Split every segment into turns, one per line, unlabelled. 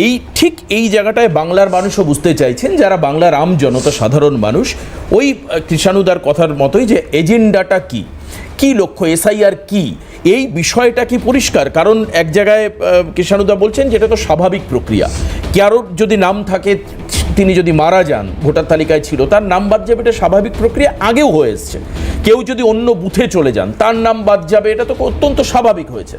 এই, ঠিক এই জায়গাটায় বাংলার মানুষও বুঝতে চাইছেন যারা বাংলার আম জনতা, সাধারণ মানুষ, ওই কৃষাণুদার কথার মতোই যে এজেন্ডাটা কি? কি লক্ষ্য, এসআইআর কি? এই বিষয়টা কি পরিষ্কার? কারণ এক জায়গায় কৃষাণুদা বলছেন যে এটা তো স্বাভাবিক প্রক্রিয়া। কারোর যদি নাম থাকে তিনি যদি মারা যান, ভোটার তালিকায় ছিল, তার নাম বাদ যাবে, এটা স্বাভাবিক প্রক্রিয়া আগেও হয়ে এসছে। কেউ যদি অন্য বুথে চলে যান, তার নাম বাদ যাবে, এটা তো অত্যন্ত স্বাভাবিক হয়েছে।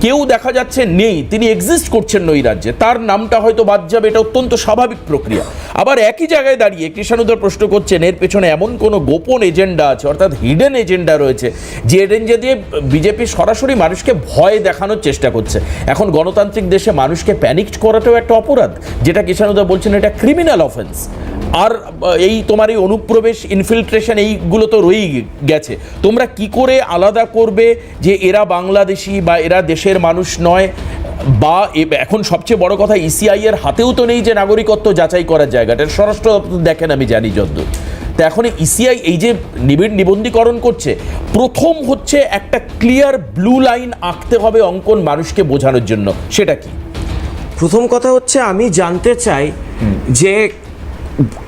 কেউ দেখা যাচ্ছে নেই, তিনি এক্সিস্ট করছেন ওই রাজ্যে, তার নামটা হয়তো বাদ যাবে, এটা অত্যন্ত স্বাভাবিক প্রক্রিয়া। আবার একই জায়গায় দাঁড়িয়ে কৃষাণুদর প্রশ্ন করছেন, এর পেছনে এমন কোনো গোপন এজেন্ডা আছে, অর্থাৎ হিডেন এজেন্ডা রয়েছে, যে এজেন্ডা দিয়ে বিজেপি সরাসরি মানুষকে ভয় দেখানোর চেষ্টা করছে। এখন গণতান্ত্রিক দেশে মানুষকে প্যানিকড করাটাও একটা অপরাধ, যেটা কিষাণুদা বলছেন এটা ক্রিমিনাল অফেন্স আর এই তোমার এই অনুপ্রবেশ ইনফিল্ট্রেশন এইগুলো তো রয়েই গেছে। তোমরা কি করে আলাদা করবে যে এরা বাংলাদেশি বা এরা দেশের মানুষ নয়? বা এখন সবচেয়ে বড় কথা ইসিআই এর হাতেও তো নেই যে নাগরিকত্ব যাচাই করার জায়গাটা। স্বরাষ্ট্র দপ্তর দেখেন আমি জানি যদ্দূর। তো এখন ইসিআই এই যে নিবিড় নিবন্ধীকরণ করছে প্রথম হচ্ছে একটা ক্লিয়ার ব্লু লাইন আঁকতে হবে অঙ্কন মানুষকে বোঝানোর জন্য। সেটা কি?
প্রথম কথা হচ্ছে আমি জানতে চাই যে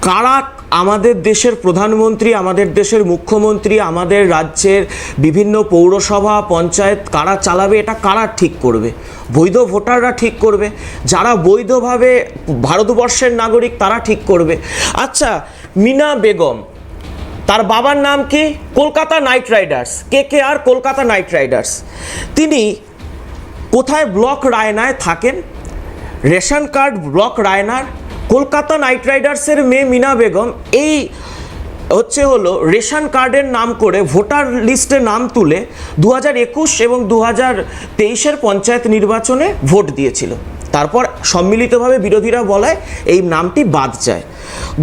কারা আমাদের দেশের প্রধানমন্ত্রী, আমাদের দেশের মুখ্যমন্ত্রী, আমাদের রাজ্যের বিভিন্ন পৌরসভা, পঞ্চায়েত কারা চালাবে, এটা কারা ঠিক করবে? বৈধ ভোটাররা ঠিক করবে? যারা বৈধভাবে ভারতবর্ষের নাগরিক, তারা ঠিক করবে? আচ্ছা মিনা বেগম, তার বাবার নাম কি? Kolkata Knight Riders. কে কে আর? Kolkata Knight Riders. তিনি কোথায় ব্লক রায়নায় থাকেন? রেশন কার্ড ব্লক রায়নার কলকাতা নাইট রাইডার্সের মেয়ে মিনা বেগম, এই হচ্ছে হলো রেশন কার্ডের নাম করে ভোটার লিস্টে নাম তুলে দু একুশ এবং দু হাজার তেইশের পঞ্চায়েত নির্বাচনে ভোট দিয়েছিল। তারপর সম্মিলিতভাবে বিরোধীরা বলায় এই নামটি বাদ যায়।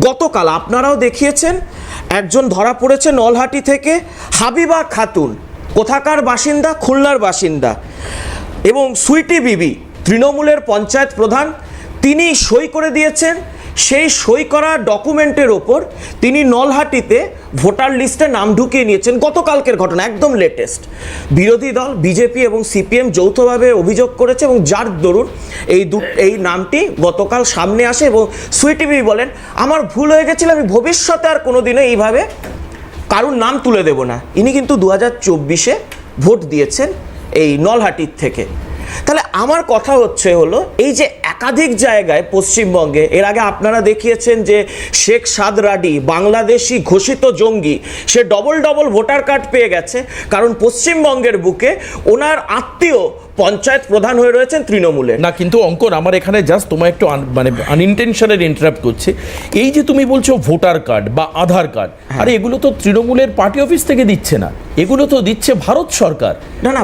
গতকাল আপনারাও দেখিয়েছেন, একজন ধরা পড়েছে নলহাটি থেকে হাবিবা খাতুন। কোথাকার বাসিন্দা? খুলনার বাসিন্দা। এবং সুইটি বিবি, তৃণমূলের পঞ্চায়েত প্রধান তিনি সই করে দিয়েছেন। সেই সই করা ডকুমেন্টের ওপর তিনি নলহাটিতে ভোটার লিস্টে নাম ঢুকিয়ে নিয়েছেন গতকালকের ঘটনা, একদম লেটেস্ট বিরোধী দল, বিজেপি এবং সিপিএম যৌথভাবে অভিযোগ করেছে এবং যার দরুন এই দু, এই নামটি গতকাল সামনে আসে এবং সুইটি বিবি বলেন, আমার ভুল হয়ে গেছিল, আমি ভবিষ্যতে আর কোনোদিনও এইভাবে কারুর নাম তুলে দেব না। ইনি কিন্তু দু হাজার চব্বিশে ভোট দিয়েছেন এই নলহাটির থেকে। তাহলে আমার কথা হচ্ছে হলো এই যে একাধিক জায়গায় পশ্চিমবঙ্গে এর আগে আপনারা দেখিয়েছেন যে শেখ সাদ রাডি বাংলাদেশি ঘোষিত জঙ্গি সে ডবল ডবল ভোটার কার্ড পেয়ে গেছে। কারণ পশ্চিমবঙ্গের বুকে ওনার আত্মীয় পঞ্চায়েত প্রধান হয়ে রয়েছেন তৃণমূলে।
না কিন্তু অঙ্কন আমার এখানে জাস্ট তোমায় একটু আন- মানে আনইনটেনশনের ইন্টারাপ্ট করছে। এই যে তুমি বলছো ভোটার কার্ড বা আধার কার্ড আরে এগুলো তো তৃণমূলের পার্টি অফিস থেকে দিচ্ছে না। এগুলো তো দিচ্ছে ভারত সরকার।
না না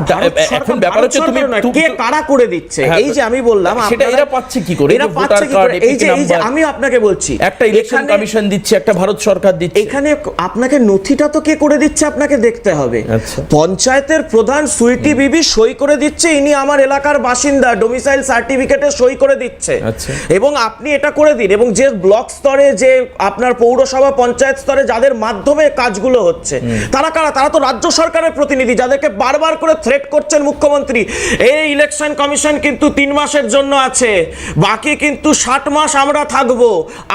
এখন ব্যাপার হচ্ছে তুমি
কে কারা করে দিচ্ছে?
হ্যাঁ,
এই যে আমি বললাম
সেটা এরা পাচ্ছে কি করে?
এরা পাচ্ছে কি করে? এই যে এই যে আমি আপনাকে বলছি
একটা ইলেকশন কমিশন দিচ্ছে একটা ভারত সরকার দিচ্ছে।
এখানে আপনাকে নথিটা তো কে করে দিচ্ছে আপনাকে দেখতে হবে।
আচ্ছা।
পঞ্চায়েতের প্রধান সুইটি বিবি সই করে দিচ্ছে ইনি আমার এলাকার বাসিন্দা ডোমিসাইল সার্টিফিকেটে সই করে দিচ্ছে।
আচ্ছা।
এবং আপনি এটা করে দিন এবং যে ব্লক স্তরে যে আপনার পৌরসভা পঞ্চায়েত স্তরে যাদের মাধ্যমে কাজগুলো হচ্ছে তারা কারা? তারা তো রাজ্য সরকারের প্রতিনিধি যাদেরকে বারবার করে থ্রেট করছেন মুখ্যমন্ত্রী এই ইলেকশন কমিশন কিন্তু তিন মাসের জন্য আছে। বাকি কিন্তু ষাট মাস আমরা থাকব।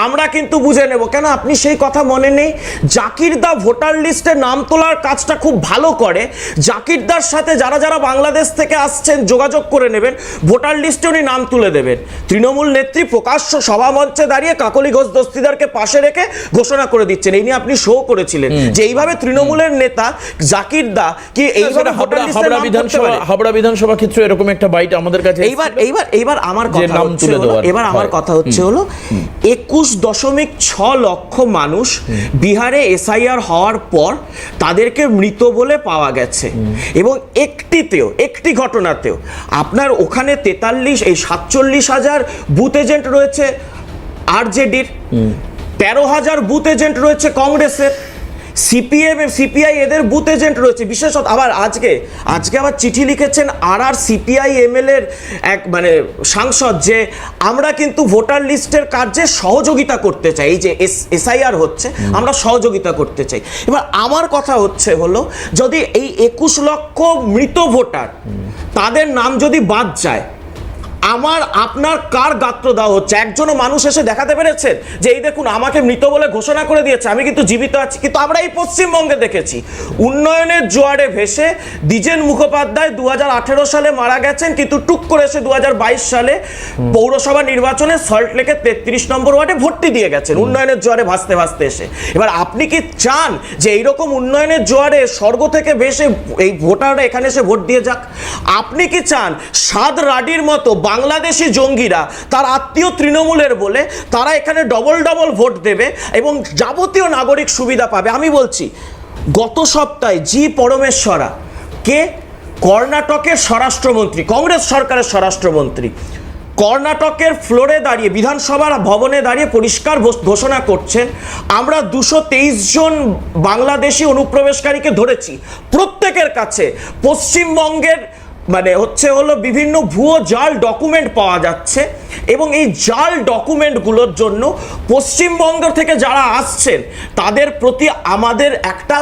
আমরা কিন্তু বুঝে নেব। কেন? আপনি সেই কথা মনে নেই? জাকির দা ভোটার লিস্টে নাম তোলার কাজটা খুব ভালো করে। জাকির দার সাথে যারা যারা বাংলাদেশ থেকে আসছেন যোগাযোগ করে নেবেন ভোটার লিস্টে উনি নাম তুলে দেবেন। তৃণমূল নেত্রী প্রকাশ্য সভামঞ্চে দাঁড়িয়ে কাকলি ঘোষ দস্তিদারকে পাশে রেখে ঘোষণা করে দিচ্ছেন। এই নিয়ে আপনি শো করেছিলেন যে এইভাবে তৃণমূলের নেতা জাকির দা কি
সেটা হাবড়া বিধানসভা হাবড়া বিধানসভা ক্ষেত্রে এরকম একটা বাইট আমাদের কাছে
এইবার এইবার এইবার আমার কথা হচ্ছে এবার আমার কথা হচ্ছে হলো একুশ দশমিক ছ লক্ষ মানুষ বিহারে এসআইআর হওয়ার পর তাদেরকে মৃত বলে পাওয়া গেছে। এবং একটিতেও একটি ঘটনাতেও আপনার ওখানে তেতাল্লিশ এই সাতচল্লিশ হাজার বুথ এজেন্ট রয়েছে। আরজেডির তেরো হাজার বুথ এজেন্ট রয়েছে কংগ্রেসের। সিপিএম, সিপিআই এদের বুথ এজেন্ট রয়েছে। বিশেষত আবার আজকে আজকে আবার চিঠি লিখেছেন আর আর সিপিআই এমএল এর এক মানে সাংসদ যে আমরা কিন্তু ভোটার লিস্টের কার্যে সহযোগিতা করতে চাই। এই যে এস, এসআইআর হচ্ছে, আমরা সহযোগিতা করতে চাই। এবার আমার কথা হচ্ছে হলো, যদি এই একুশ লক্ষ মৃত ভোটার, তাদের নাম যদি বাদ যায় আমার আপনার কার গাত্র দেওয়া হচ্ছে? একজনও মানুষ এসে দেখাতে পেরেছেন যে এই দেখুন আমাকে মৃত বলে ঘোষণা করে দিয়েছে আমি কিন্তু জীবিত আছি। কিন্তু আমরা এই পশ্চিমবঙ্গে দেখেছি উন্নয়নের জোয়ারে ভেসে দ্বিজেন মুখোপাধ্যায় দু হাজার আঠেরো সালে মারা গেছেন কিন্তু টুক করে এসে দু হাজার বাইশ সালে পৌরসভা নির্বাচনে সল্টলেকে তেত্রিশ নম্বর ওয়ার্ডে ভর্তি দিয়ে গেছেন উন্নয়নের জোয়ারে ভাসতে ভাসতে এসে। এবার আপনি কি চান যে এইরকম উন্নয়নের জোয়ারে স্বর্গ থেকে ভেসে এই ভোটাররা এখানে এসে ভোট দিয়ে যাক? আপনি কি চান সাদ রাডির মতো বাংলাদেশি জঙ্গিরা তার আত্মীয় তৃণমূলের বলে তারা এখানে ডবল ডবল ভোট দেবে এবং যাবতীয় নাগরিক সুবিধা পাবে। আমি বলছি, গত সপ্তাহে জি পরমেশ্বরা, কে? কর্ণাটকের স্বরাষ্ট্রমন্ত্রী, কংগ্রেস সরকারের স্বরাষ্ট্রমন্ত্রী। কর্ণাটকের ফ্লোরে দাঁড়িয়ে, বিধানসভার ভবনে দাঁড়িয়ে পরিষ্কার ঘোষণা করছেন আমরা দুশো জন বাংলাদেশি অনুপ্রবেশকারীকে ধরেছি। প্রত্যেকের কাছে পশ্চিমবঙ্গের মানে হচ্ছে হলো বিভিন্ন ভুয়ো জাল ডকুমেন্ট পাওয়া যাচ্ছে এবং এই জাল ডকুমেন্টগুলোর জন্য পশ্চিমবঙ্গ থেকে যারা আসছেন, তাদের প্রতি আমাদের একটা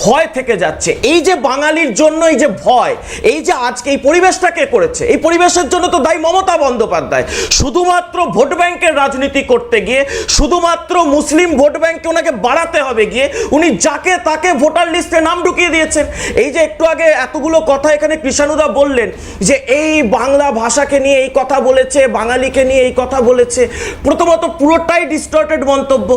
ভয় থেকে যাচ্ছে। এই যে বাঙালির জন্য এই যে ভয়, এই যে আজকে এই পরিবেশটাকে করেছে? এই পরিবেশের জন্য তো দায়ী মমতা বন্দ্যোপাধ্যায়। শুধুমাত্র ভোট ব্যাংকের রাজনীতি করতে গিয়ে, শুধুমাত্র মুসলিম ভোট ব্যাংককে ওনাকে বাড়াতে হবে গিয়ে, উনি যাকে তাকে ভোটার লিস্টে নাম ঢুকিয়ে দিয়েছেন। এই যে একটু আগে এতগুলো কথা এখানে কৃষাণুদা বললেন যে এই বাংলা ভাষাকে নিয়ে এই কথা বলেছে, বাঙালিকে নিয়ে এই কথা বলেছে। প্রথমত পুরোটাই ডিস্টর্টেড মন্তব্য।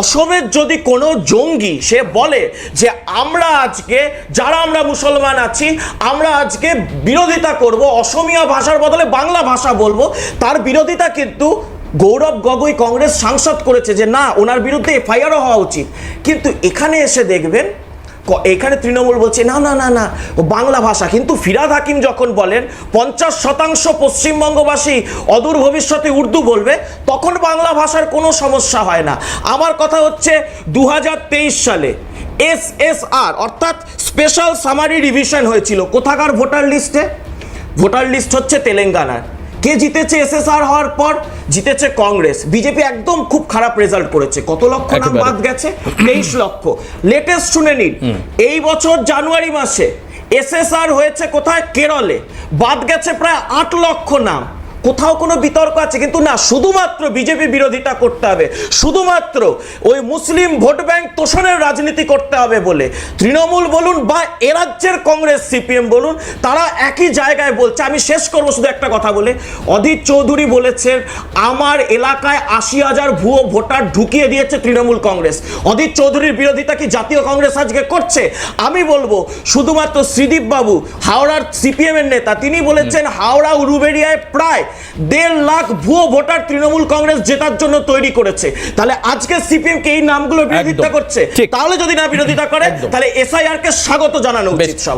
অসমের যদি কোনো জঙ্গি সে বলে যে আমরা আজকে, যারা আমরা মুসলমান আছি, আমরা আজকে বিরোধিতা করব, অসমীয়া ভাষার বদলে বাংলা ভাষা বলব। তার বিরোধিতা কিন্তু গৌরব গগৈ কংগ্রেস সাংসদ করেছে যে, না, ওনার বিরুদ্ধে এফআইআরও হওয়া উচিত। কিন্তু এখানে এসে দেখবেন এখানে তৃণমূল বলছে, না না না না বাংলা ভাষা। কিন্তু ফিরাদ হাকিম যখন বলেন, পঞ্চাশ শতাংশ পশ্চিমবঙ্গবাসী অদূর ভবিষ্যতে উর্দু বলবে, তখন বাংলা ভাষার কোনো সমস্যা হয় না। আমার কথা হচ্ছে দু হাজার তেইশ সালে এস এস আর অর্থাৎ স্পেশাল সামারি রিভিশন হয়েছিল। কোথাকার ভোটার লিস্টে ভোটার লিস্ট হচ্ছে তেলেঙ্গানার। কে জিতেছে এসএসআর হওয়ার পর? জিতেছে কংগ্রেস। বিজেপি একদম খুব খারাপ রেজাল্ট করেছে। কত লক্ষ নাম বাদ গেছে? তেইশ লক্ষ। লেটেস্ট শুনে নিন। এই বছর জানুয়ারি মাসে এসএসআর হয়েছে কোথায়? কেরলে। বাদ গেছে প্রায় আট লক্ষ নাম। কোথাও কোনো বিতর্ক আছে, কিন্তু না, শুধুমাত্র বিজেপি বিরোধিতা করতে হবে। শুধুমাত্র ওই মুসলিম ভোট ব্যাংক তোষণের রাজনীতি করতে হবে বলে। তৃণমূল বলুন বা এ রাজ্যের কংগ্রেস, সিপিএম বলুন, তারা একই জায়গায় বলছে, আমি শেষ করব শুধু একটা কথা বলে। অধীর চৌধুরী বলেছেন, আমার এলাকায় আশি হাজার ভুয়ো ভোটার ঢুকিয়ে দিয়েছে তৃণমূল কংগ্রেস। অধীর চৌধুরীর বিরোধিতা কি জাতীয় কংগ্রেস আজকে করছে? আমি বলব, শুধুমাত্র শ্রীদীপ বাবু হাওড়ার সিপিএম এর নেতা, তিনি বলেছেন, হাওড়া উরুবেড়িয়ায় প্রায় দেড় লাখ ভুয়ো ভোটার তৃণমূল কংগ্রেস জেতার জন্য তৈরি করেছে। তাহলে আজকে সিপিএম কে এই নামগুলো বিরোধিতা করছে? তাহলে যদি না বিরোধিতা করে। তাহলে এসআইআর কে স্বাগত জানানো উচিত সবার।